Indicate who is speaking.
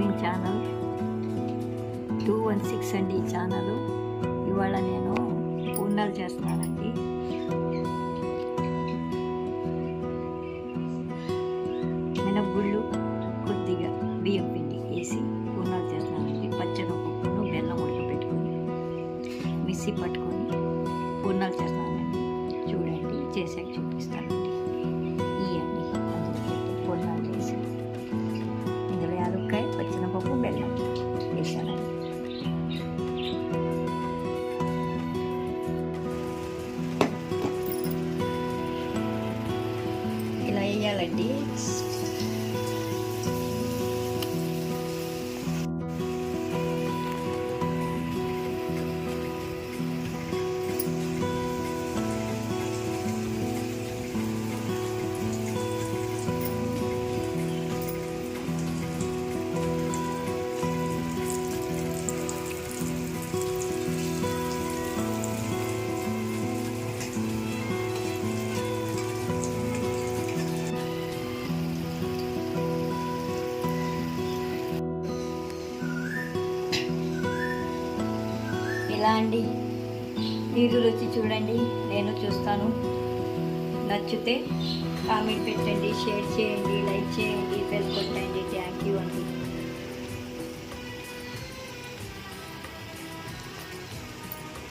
Speaker 1: Living channel two one six అండి ఈ channel ఇవాళ నేను పూర్ణాలు చేస్తున్నానండి. మినగుళ్ళు కొద్దిగా బియ్యం పిండి వేసి పూర్ణాలు చేస్తున్నానండి. పచ్చడి పప్పును బెల్లం ఉడకబెట్టుకొని మిక్సీ పట్టుకొని పూర్ణాలు చేస్తున్నానండి. చూడండి చేసాక చూపిస్తాను. melodies ఎలా అండి? మీరు రుచి చూడండి నేను చూస్తాను. నచ్చితే కామెంట్ పెట్టండి షేర్ చేయండి లైక్ చేయండి బెల్ కొట్టండి. థ్యాంక్ యూ అండి.